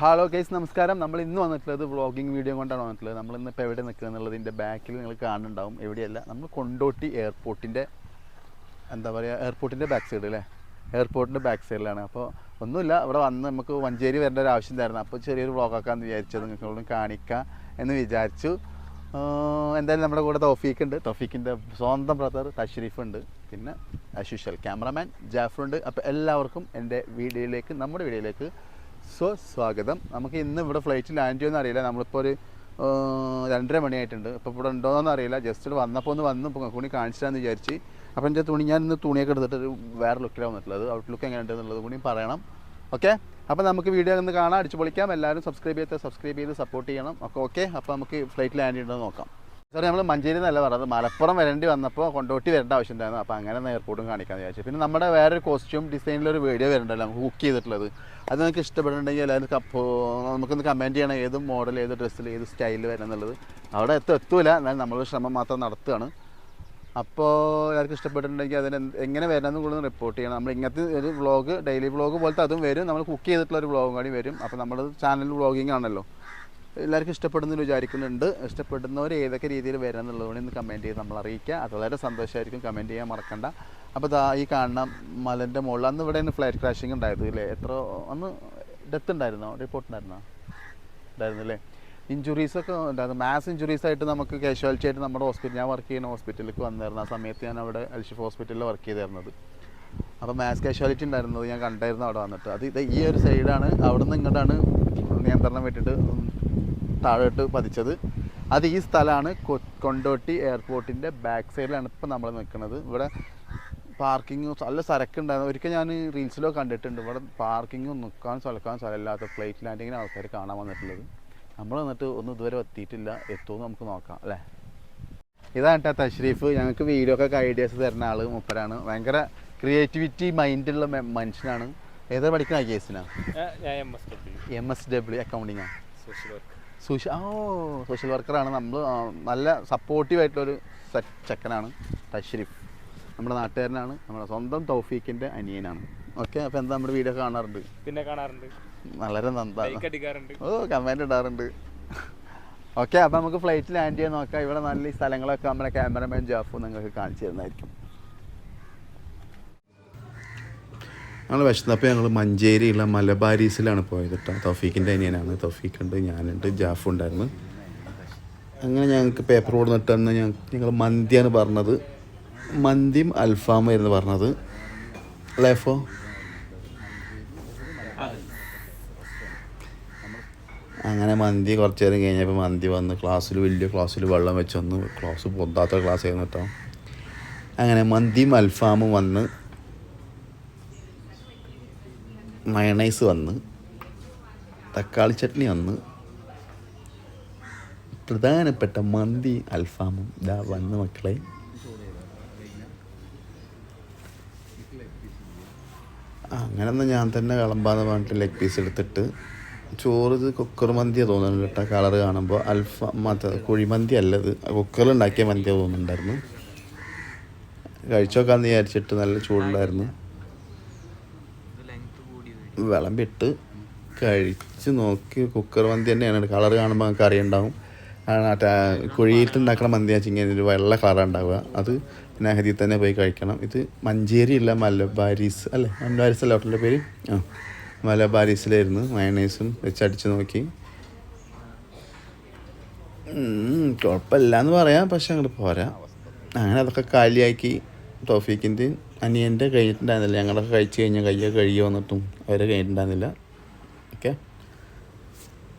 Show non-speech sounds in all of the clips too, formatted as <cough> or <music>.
Hello case നമസ്കാരം. നമ്മൾ ഇന്ന് വന്നിട്ടുള്ളത് വ്ളോഗിങ് വീഡിയോ കൊണ്ടാണ് വന്നിട്ടുള്ളത്. നമ്മൾ ഇന്ന് ഇപ്പോൾ എവിടെ നിൽക്കുക എന്നുള്ളതിന്റെ ബാക്കിൽ നിങ്ങൾ കാണുന്നുണ്ടാവും. എവിടെയല്ല? നമ്മൾ കൊണ്ടോട്ടി എയർപോർട്ടിന്റെ എന്താ പറയുക എയർപോർട്ടിന്റെ ബാക്ക് സൈഡ് അല്ലേ? എയർപോർട്ടിന്റെ ബാക്ക് സൈഡിലാണ് അപ്പോൾ ഒന്നുമില്ല. ഇവിടെ വന്ന് നമുക്ക് മഞ്ചേരി വരേണ്ട ഒരു ആവശ്യം ഉണ്ടായിരുന്നു അപ്പോൾ ചെറിയൊരു വ്ളോഗാക്കാന്ന് വിചാരിച്ചത്. നിങ്ങൾക്കൊന്നും കാണിക്കാം എന്ന് വിചാരിച്ചു. എന്തായാലും നമ്മുടെ കൂടെ തൗഫീഖ് ഉണ്ട്. തൗഫീഖിന്റെ സ്വന്തം ബ്രദർ തഷ്രീഫ് ഉണ്ട്. പിന്നെ യൂഷ്വൽ ക്യാമറമാൻ ജാഫർ ഉണ്ട്. അപ്പോൾ എല്ലാവർക്കും എന്റെ വീഡിയോയിലേക്ക് നമ്മുടെ വീഡിയോയിലേക്ക് സോ സ്വാഗതം നമുക്ക് ഇന്ന് ഇവിടെ ഫ്ലൈറ്റ് ലാൻഡ് ചെയ്യുമെന്ന് അറിയില്ല. നമ്മളിപ്പോൾ ഒരു രണ്ടര മണിയായിട്ടുണ്ട്. ഇപ്പോൾ ഇവിടെ ഉണ്ടോയെന്ന് അറിയില്ല. ജസ്റ്റ് ഇവിടെ വന്നപ്പോൾ ഒന്ന് വന്ന്. കൂടി കാണിച്ചിട്ടാന്ന് വിചാരിച്ച്. അപ്പോൾ എന്റെ തുണി ഞാൻ ഇന്ന് തുണിയൊക്കെ എടുത്തിട്ട് ഒരു വേറെ ലുക്കിലാണ് വന്നിട്ടുള്ളത്. ഔട്ട്ലുക്ക് എങ്ങനെ ഉണ്ടെന്നുള്ളത് കൂടി പറയണം. ഓക്കെ അപ്പോൾ നമുക്ക് വീഡിയോ ഒന്ന് കാണാം. അടിച്ചു പൊളിക്കാം എല്ലാവരും സബ്സ്ക്രൈബ് ചെയ്ത് സബ്സ്ക്രൈബ് ചെയ്ത് സപ്പോർട്ട് ചെയ്യണം. ഓക്കെ ഓക്കെ അപ്പോൾ നമുക്ക് ഫ്ലൈറ്റ് ലാൻഡ് ചെയ്യേണ്ടത് നോക്കാം. സാറേ നമ്മൾ മഞ്ചേരി എന്നല്ല പറഞ്ഞത്. മലപ്പുറം വരേണ്ടി വന്നപ്പോൾ കൊണ്ടോട്ടി വരേണ്ട ആവശ്യം ഉണ്ടായിരുന്നു അപ്പോൾ അങ്ങനെ എയർപോർട്ടും കാണിക്കാമെന്ന് വിചാരിച്ചു. പിന്നെ നമ്മുടെ വേറൊരു കോസ്റ്റ്യൂം ഡിസൈനിലൊരു വീഡിയോ വരുന്നുണ്ടല്ലോ നമുക്ക് ബുക്ക് ചെയ്തിട്ടുള്ളത്. അത് നിങ്ങൾക്ക് ഇഷ്ടപ്പെടുന്നുണ്ടെങ്കിൽ എല്ലാവരും അപ്പോൾ നമുക്കൊന്ന് കമന്റ് ചെയ്യണം. ഏത് മോഡൽ ഏത് ഡ്രസ്സിൽ ഏത് സ്റ്റൈലിൽ വരണം എന്നുള്ളത്. അവിടെ എത്തും എത്തൂല. എന്നാലും നമ്മൾ ശ്രമം മാത്രം നടത്തുകയാണ്. അപ്പോൾ എല്ലാവർക്കും ഇഷ്ടപ്പെട്ടിട്ടുണ്ടെങ്കിൽ അതിന് എങ്ങനെ വരണമെന്ന് കൂടുതൽ റിപ്പോർട്ട് ചെയ്യണം. നമ്മൾ ഇങ്ങനത്തെ ഒരു വ്ളോഗ് ഡെയിലി വ്ളോഗ് പോലത്തെ അതും വരും. നമ്മൾ കുക്ക് ചെയ്തിട്ടുള്ള ഒരു വ്ളോഗും കൂടി വരും. അപ്പോൾ നമ്മൾ ചാനൽ വ്ളോഗിങ് ആണല്ലോ. എല്ലാവർക്കും ഇഷ്ടപ്പെടുന്നു വിചാരിക്കുന്നുണ്ട്. ഇഷ്ടപ്പെടുന്നവർ ഏതൊക്കെ രീതിയിൽ വരാം എന്നുള്ളതുകൊണ്ട് ഇന്ന് കമന്റ് ചെയ്ത് നമ്മൾ അറിയിക്കുക അത് വളരെ സന്തോഷമായിരിക്കും കമന്റ് ചെയ്യാൻ മറക്കണ്ട. അപ്പോൾ ദാ ഈ കാണുന്ന മലന്റെ മുകളിൽ അന്ന് ഇവിടെ ഫ്ലൈറ്റ് ക്രാഷിംഗ് ഉണ്ടായത് ഇല്ലേ എത്ര അന്ന് ഡെത്ത് ഉണ്ടായിരുന്നോ? റിപ്പോർട്ട് ഉണ്ടായിരുന്നോ? ഉണ്ടായിരുന്നു അല്ലേ? ഇഞ്ചുറീസൊക്കെ ഉണ്ടായിരുന്നു. മാസ് ഇഞ്ചുറീസ് ആയിട്ട് നമുക്ക് കാഷ്വാലിറ്റി ആയിട്ട് നമ്മുടെ ഹോസ്പിറ്റൽ ഞാൻ വർക്ക് ചെയ്യുന്ന ഹോസ്പിറ്റലിലേക്ക് വന്നിരുന്നു ആ സമയത്ത് ഞാൻ അവിടെ അൽഷിഫ് ഹോസ്പിറ്റലിൽ വർക്ക് ചെയ്തിരുന്നത്. അപ്പോൾ മാസ് കാഷ്വാലിറ്റി ഉണ്ടായിരുന്നത് ഞാൻ കണ്ടായിരുന്നു അവിടെ വന്നിട്ട്. അത് ഈ ഒരു സൈഡാണ് അവിടെ നിന്ന് ഇങ്ങോട്ടാണ് നിയന്ത്രണം വിട്ടിട്ട് താഴോട്ട് പതിച്ചത്. അത് ഈ സ്ഥലമാണ് കൊ- കൊണ്ടോട്ടി എയർപോർട്ടിന്റെ ബാക്ക് സൈഡിലാണ് ഇപ്പോൾ നമ്മൾ നിൽക്കുന്നത് ഇവിടെ പാർക്കിങ് നല്ല സരക്കുണ്ടായിരുന്നു. ഒരിക്കൽ ഞാൻ റീൽസിലോ കണ്ടിട്ടുണ്ട്. ഇവിടെ പാർക്കിങ് നിൽക്കാൻ സ്ഥലക്കാൻ സ്ഥലമില്ലാത്ത ഫ്ലൈറ്റ് ലാൻഡിങ്ങിന് ആൾക്കാർ കാണാൻ വന്നിട്ടുള്ളത്. നമ്മൾ വന്നിട്ട് ഒന്നും ഇതുവരെ എത്തിയിട്ടില്ല. എത്തുമെന്ന് നമുക്ക് നോക്കാം അല്ലേ? ഇതാണ് കേട്ടോ തഷ്രീഫ്. ഞങ്ങൾക്ക് വീഡിയോ ഒക്കെ ഐഡിയാസ് തരുന്ന ആൾ മുപ്പരാണ്. ഭയങ്കര ക്രിയേറ്റിവിറ്റി മൈൻഡുള്ള മനുഷ്യനാണ്. ഏതാ പഠിക്കുന്ന ഐ എസിനാണ് എം എസ് ഡബ്ല്യു അക്കൗണ്ടിങ്ങാണ് സോഷ്യൽ വർക്ക് സോഷ്യ ഓ സോഷ്യൽ വർക്കറാണ് നമ്മൾ നല്ല സപ്പോർട്ടീവായിട്ടുള്ളൊരു ചെക്കനാണ് തഷ്രീഫ് നമ്മുടെ നാട്ടുകാരനാണ്. നമ്മുടെ സ്വന്തം തൗഫീഖിന്റെ അനിയനാണ്. ഓക്കെ അപ്പോൾ എന്താ നമ്മുടെ വീഡിയോ കാണാറുണ്ട്? പിന്നെ കാണാറുണ്ട്. വളരെ നന്നാണ് ഓ കമന്റ് ഇടാറുണ്ട്. ഓക്കെ അപ്പോൾ നമുക്ക് ഫ്ലൈറ്റ് ലാൻഡ് ചെയ്യാൻ നോക്കാം. ഇവിടെ നല്ല ഈ സ്ഥലങ്ങളൊക്കെ നമ്മുടെ ക്യാമറമാൻ ജാഫു നിങ്ങൾക്ക് കാണിച്ചു തരുന്നതായിരിക്കും. ഞങ്ങൾ വിശന്നപ്പോൾ ഞങ്ങൾ മഞ്ചേരിയുള്ള മലബാരീസിലാണ് പോയത് കേട്ടോ തൗഫീഖിന്റെ അനിയനാണ്. തൗഫീഖ് ഉണ്ട് ഞാനുണ്ട് ജാഫു ഉണ്ടായിരുന്നു. അങ്ങനെ ഞങ്ങൾക്ക് പേപ്പർ കൊടുന്നിട്ടാണ് ഞങ്ങൾ മന്തിയാണ് പറഞ്ഞത്. മന്തിയും അൽഫാമായിരുന്നു പറഞ്ഞത്. ലൈഫോ അങ്ങനെ മന്തി കുറച്ച് നേരം കഴിഞ്ഞപ്പോൾ മന്തി വന്ന് ക്ലാസ്സിൽ വലിയ ക്ലാസ്സിൽ വെള്ളം വെച്ച് വന്ന് ക്ലാസ് പൊന്താത്ത ക്ലാസ് ആയിരുന്നു കേട്ടോ അങ്ങനെ മന്തിയും അൽഫാമും വന്ന് മയണൈസ് വന്ന് തക്കാളി ചട്നി വന്ന് പ്രധാനപ്പെട്ട മന്തി അൽഫാമും ഇതാ വന്ന് മക്കളെ. അങ്ങനെ എന്നാൽ ഞാൻ തന്നെ കളമ്പാന്ന് പറഞ്ഞിട്ട് ലെഗ് പീസ് എടുത്തിട്ട് ചോറ് ഇത് കുക്കർ മന്തിയാണ് തോന്നുന്നുണ്ട് കേട്ടോ. കളർ കാണുമ്പോൾ അൽഫാം മറ്റേ കുഴിമന്തി അല്ലത്. കുക്കറിലുണ്ടാക്കിയ മന്തിയാണ് തോന്നുന്നുണ്ടായിരുന്നു. കഴിച്ചോക്കാന്ന് വിചാരിച്ചിട്ട് നല്ല ചൂടുണ്ടായിരുന്നു. വിളമ്പിട്ട് കഴിച്ച് നോക്കി. കുക്കർ മന്തി തന്നെയാണ്. കളർ കാണുമ്പോൾ നമുക്ക് അറിയുണ്ടാവും. കാരണം മറ്റേ കുഴിയിട്ട് ഉണ്ടാക്കുന്ന മന്തി വെച്ച് ഇങ്ങനെ ഒരു വെള്ള കളർ ഉണ്ടാവുക. അത് നെഹദി തന്നെ പോയി കഴിക്കണം. ഇത് മഞ്ചേരി ഇല്ല മലബാരീസ് അല്ലേ? മലബാരീസ് അല്ല ഹോട്ടലിന്റെ പേര്? ആ മലബാരീസിലായിരുന്നു. മയണൈസും വെച്ചടിച്ച് നോക്കി. കുഴപ്പമില്ല എന്ന് പറയാം. പക്ഷെ അങ്ങോട്ട് പോരാ. അങ്ങനെ അതൊക്കെ കാലിയാക്കി. ടോഫിക്കിന്റെ അനിയന്റെ കഴിഞ്ഞിട്ടുണ്ടായിരുന്നില്ല. ഞങ്ങളൊക്കെ കഴിച്ച് കഴിഞ്ഞാൽ കയ്യൊക്കെ കഴുകി വന്നിട്ടും അവരെ കഴിഞ്ഞിട്ടുണ്ടായിരുന്നില്ല. ഓക്കെ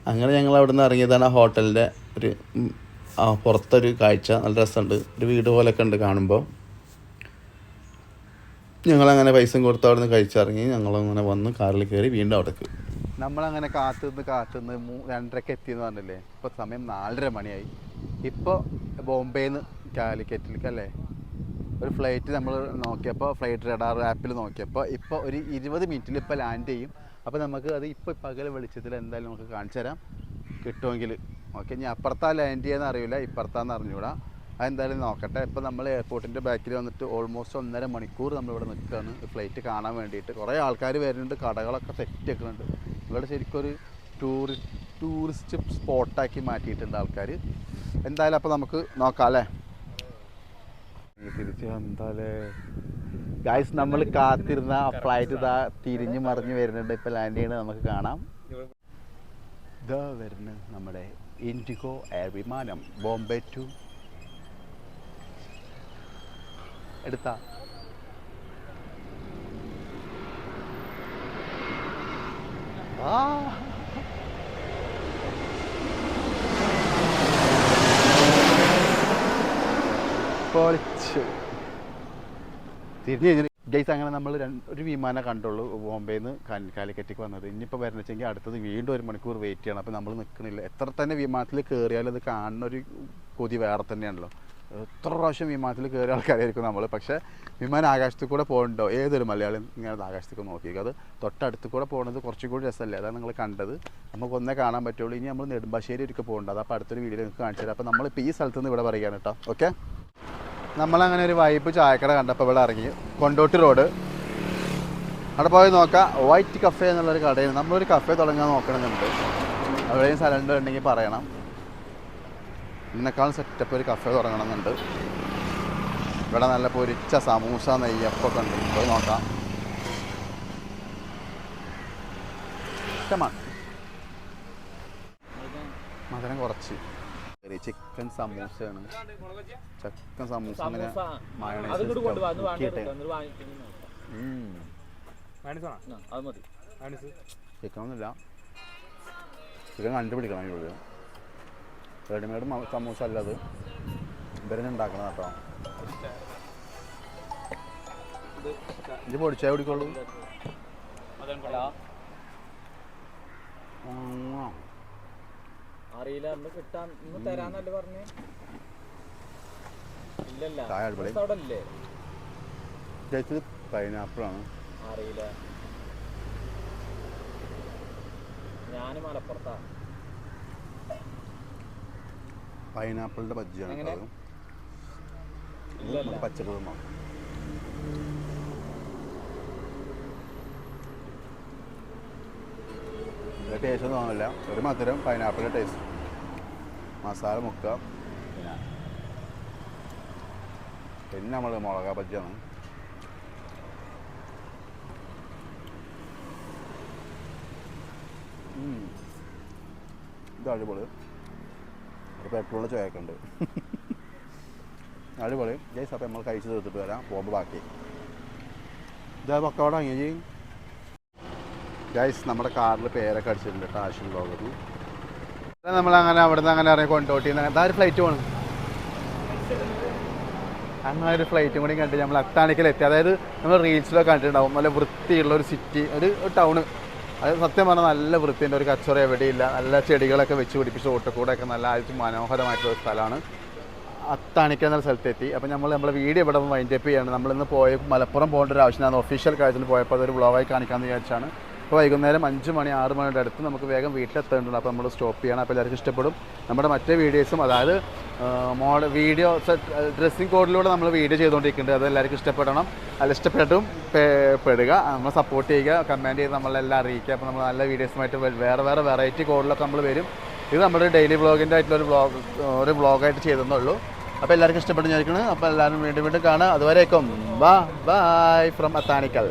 അങ്ങനെ ഞങ്ങൾ അവിടെ നിന്ന് ഇറങ്ങിയതാണ് ആ ഹോട്ടലിന്റെ ഒരു ആ പുറത്തൊരു കാഴ്ച. നല്ല രസമുണ്ട്. ഒരു വീട് പോലൊക്കെ ഉണ്ട് കാണുമ്പോൾ ഞങ്ങളങ്ങനെ പൈസയും കൊടുത്ത് അവിടെ നിന്ന് കഴിച്ചിറങ്ങി. ഞങ്ങളങ്ങനെ വന്ന് കാറിൽ കയറി വീണ്ടും അവിടേക്ക്. നമ്മളങ്ങനെ കാത്തുനിന്ന് കാത്തുനിന്ന് മൂ രണ്ടരക്ക് എത്തിയെന്ന് പറഞ്ഞില്ലേ? ഇപ്പോൾ സമയം നാലര മണിയായി. ഇപ്പോൾ ബോംബെയിൽ നിന്ന് കാലിക്കറ്റിലേക്ക് അല്ലേ? ഒരു ഫ്ലൈറ്റ് നമ്മൾ നോക്കിയപ്പോൾ ഫ്ലൈറ്റ് റഡാർ ആപ്പിൽ നോക്കിയപ്പോൾ ഇപ്പോൾ ഒരു ഇരുപത് മിനിറ്റിൽ ഇപ്പോൾ ലാൻഡ് ചെയ്യും. അപ്പോൾ നമുക്ക് അത് ഇപ്പോൾ പകൽ വെളിച്ചത്തിൽ എന്തായാലും നമുക്ക് കാണിച്ചു തരാം. കിട്ടുമെങ്കിൽ ഓക്കെ ഇനി അപ്പുറത്താ ലാൻഡ് ചെയ്യാന്ന് അറിയില്ല. ഇപ്പുറത്താന്ന് അറിഞ്ഞൂടാ. അതെന്തായാലും നോക്കട്ടെ. ഇപ്പോൾ നമ്മൾ എയർപോർട്ടിന്റെ ബാക്കിൽ വന്നിട്ട് ഓൾമോസ്റ്റ് ഒന്നര മണിക്കൂർ നമ്മളിവിടെ നിൽക്കുകയാണ് ഫ്ലൈറ്റ് കാണാൻ വേണ്ടിയിട്ട്. കുറേ ആൾക്കാർ വരുന്നുണ്ട്. കടകളൊക്കെ സെറ്റ് വെക്കുന്നുണ്ട് ഇവിടെ ശരിക്കും ഒരു ടൂറിസ്റ്റ് സ്പോട്ടാക്കി മാറ്റിയിട്ടുണ്ട് ആൾക്കാർ എന്തായാലും അപ്പോൾ നമുക്ക് നോക്കാം അല്ലേ? ഗായ്സ് നമ്മൾ കാത്തിരുന്ന ഫ്ലൈറ്റ് ഇതാ തിരിഞ്ഞ് മറിഞ്ഞ് വരുന്നുണ്ട്. ഇപ്പൊ ലാൻഡ് ചെയ്യണത് നമുക്ക് കാണാം. ഇതാ വരുന്നത് നമ്മുടെ ഇൻഡിഗോ എയർ വിമാനം. ബോംബെ ടു എടുത്ത. ആ ഗൈസ് അങ്ങനെ നമ്മൾ ഒരു വിമാനം കണ്ടുള്ളൂ ബോംബെയിൽ നിന്ന് കാലിക്കറ്റിക്ക് വന്നത്. ഇനിയിപ്പോൾ വരണമെച്ചെങ്കിൽ അടുത്തത് വീണ്ടും ഒരു മണിക്കൂർ വെയിറ്റ് ചെയ്യണം. അപ്പോൾ നമ്മൾ നിൽക്കണില്ല എത്ര തന്നെ വിമാനത്തിൽ കയറിയാലും അത് കാണുന്ന ഒരു കൊതി വേറെ തന്നെയാണല്ലോ. എത്ര പ്രാവശ്യം വിമാനത്തിൽ കയറിയ ആൾക്കാരായിരിക്കും നമ്മൾ പക്ഷേ വിമാനം ആകാശത്തിൽ കൂടെ പോകണ്ടോ? ഏതൊരു മലയാളി ഇങ്ങനെ ആകാശത്തേക്ക് നോക്കി അത് തൊട്ടടുത്ത് കൂടെ പോകുന്നത് കുറച്ചും കൂടി രസമല്ലേ? അതാണ് നിങ്ങൾ കണ്ടത്. നമുക്ക് ഒന്നേ കാണാൻ പറ്റുള്ളൂ. ഇനി നമ്മൾ നെടുമ്പാശ്ശേരി ഒരിക്കൽ പോകേണ്ടത് അപ്പോൾ അടുത്തൊരു വീഡിയോ നിങ്ങൾക്ക് കാണിച്ചു തരാം. അപ്പോൾ നമ്മളിപ്പോൾ ഈ സ്ഥലത്ത് നിന്ന് ഇവിടെ പറയുകയാണ് കേട്ടോ. ഓക്കെ നമ്മളങ്ങനെ ഒരു വൈബ് ചായക്കട കണ്ടപ്പോൾ ഇവിടെ ഇറങ്ങി. കൊണ്ടോട്ടി റോഡ് അവിടെ പോയി നോക്കാം വൈറ്റ് കഫേ എന്നുള്ളൊരു കടയിൽ നമ്മളൊരു കഫേ തുടങ്ങാൻ നോക്കണമെന്നുണ്ട് അവിടെയും സ്ഥലം ഉണ്ടെങ്കിൽ പറയണം. ഇതിനേക്കാളും സെറ്റപ്പ് ഒരു കഫേ തുടങ്ങണമെന്നുണ്ട്. ഇവിടെ നല്ല പൊരിച്ച സമൂസ നെയ്യപ്പൊക്കെ ഉണ്ട്. പോയി നോക്കാം. ഇഷ്ടമാണ് മധുരം കുറച്ച്. ചിക്കൻ സമൂസയാണ്. ചിക്കൻ സമൂസ അങ്ങനെ മയോണൈസ് ചിക്കൻ ഒന്നുമില്ല ചിക്കൻ കണ്ടുപിടിക്കണം ഇവിടെ റെഡിമെയ്ഡ് സമൂസ അല്ല അത്. ഇവരെ ഉണ്ടാക്കണം കേട്ടോ. ഇത് പൊടിച്ചാൽ പിടിക്കുള്ളൂ ഹലോ ആ. അറിയില്ല അന്ന് കിട്ടാൻ ഇന്ന് തരാന്നല്ലേ പറഞ്ഞേ? ഇല്ലല്ല. ചായ അടിപൊളി. ദിവസം അവിടെ ഇല്ലേ ഇത് പൈനാപ്പിളാണ്. അറിയില്ല. ഞാൻ മലപ്പുറത്താ. പൈനാപ്പിളിന്റെ ബജ്ജിയാണ് എങ്ങനെ? കേട്ടോ അത്. ഇത് ഇല്ലല്ല ടേസ്റ്റ് ഒന്നും തോന്നില്ല ഒരു മധുരം പൈനാപ്പിളിന്റെ ടേസ്റ്റ് മസാല മുക്കാം. പിന്നെ? പിന്നെ നമ്മൾ മുളക ബജ്ജിയാണ്. ഇത് അടിപൊളി. ഒരു പെട്രോളിന്റെ ചോയൊക്കെ ഉണ്ട് <laughs> അടിപൊളി. ജയ്സ് അപ്പം നമ്മൾ കഴിച്ച് തീർത്തിട്ട് വരാം. പോകുമ്പോൾ ബാക്കി. ഇതാ പക്കവട അങ്ങനെ ഗൈസ് നമ്മുടെ കാറിൽ പേരൊക്കെ അടിച്ചിട്ടുണ്ട് കേട്ടോ ആശുപത്രി ബ്ലോഗറിൽ നമ്മളങ്ങനെ അവിടെ നിന്ന് അങ്ങനെ ഇറങ്ങി കൊണ്ടോട്ടി ഇതാ ഒരു ഫ്ലൈറ്റ് പോകണം അങ്ങനെ ഒരു ഫ്ലൈറ്റും കൂടി കണ്ടിട്ട് നമ്മൾ അത്താണിക്കൽ എത്തി അതായത് നമ്മൾ റീൽസിലൊക്കെ കണ്ടിട്ടുണ്ടാവും. നല്ല വൃത്തിയുള്ള ഒരു സിറ്റി ഒരു ടൗണ് അത് സത്യം പറഞ്ഞാൽ നല്ല വൃത്തിന്റെ ഒരു കച്ചവടം എവിടെയില്ല. നല്ല ചെടികളൊക്കെ വെച്ച് പിടിപ്പിച്ച് ഓട്ടക്കൂടെയൊക്കെ നല്ല ആയിട്ട് മനോഹരമായിട്ടുള്ള ഒരു സ്ഥലമാണ്. അത്താണിക്ക എന്ന സ്ഥലത്തെത്തി. അപ്പോൾ നമ്മൾ നമ്മുടെ വീഡിയോ ഇവിടെ വൈൻഡപ്പ് ചെയ്യാണ്. നമ്മളിന്ന് പോയ മലപ്പുറം പോകേണ്ട ഒരു ആവശ്യം ഞാൻ ഒഫീഷ്യൽ കാര്യത്തിൽ പോയപ്പോൾ അതൊരു വ്ളോഗായി കാണിക്കാമെന്ന് വിചാരിച്ചാണ്. അപ്പോൾ വൈകുന്നേരം അഞ്ച് മണി ആറ് മണിയുടെ അടുത്ത് നമുക്ക് വേഗം വീട്ടിലെത്തേണ്ടത് അപ്പോൾ നമ്മൾ സ്റ്റോപ്പ് ചെയ്യണം. അപ്പോൾ എല്ലാവർക്കും ഇഷ്ടപ്പെടും. നമ്മുടെ മറ്റേ വീഡിയോസും അതായത് മോഡൽ വീഡിയോ ഡ്രസ്സിങ് കോഡിലൂടെ നമ്മൾ വീഡിയോ ചെയ്തുകൊണ്ടിരിക്കുന്നുണ്ട്. അത് എല്ലാവർക്കും ഇഷ്ടപ്പെടണം. അല്ല ഇഷ്ടപ്പെട്ടും പെടുക. നമ്മൾ സപ്പോർട്ട് ചെയ്യുക. കമന്റ് ചെയ്ത് നമ്മളെല്ലാം അറിയിക്കുക. അപ്പോൾ നമ്മൾ നല്ല വീഡിയോസുമായിട്ട് വേറെ വേറെ വെറൈറ്റി കോഡിലൊക്കെ നമ്മൾ വരും. ഇത് നമ്മുടെ ഡെയിലി ബ്ലോഗിന്റെ ആയിട്ടുള്ള ഒരു ബ്ലോഗ് ഒരു ബ്ലോഗായിട്ട് ചെയ്തെന്നുള്ളൂ. അപ്പോൾ എല്ലാവർക്കും ഇഷ്ടപ്പെട്ടു വിചാരിക്കണം അപ്പോൾ എല്ലാവരും വീണ്ടും വീണ്ടും കാണാം അതുവരേക്കും. ബാ ബൈ ഫ്രം അത്താണിക്കൽ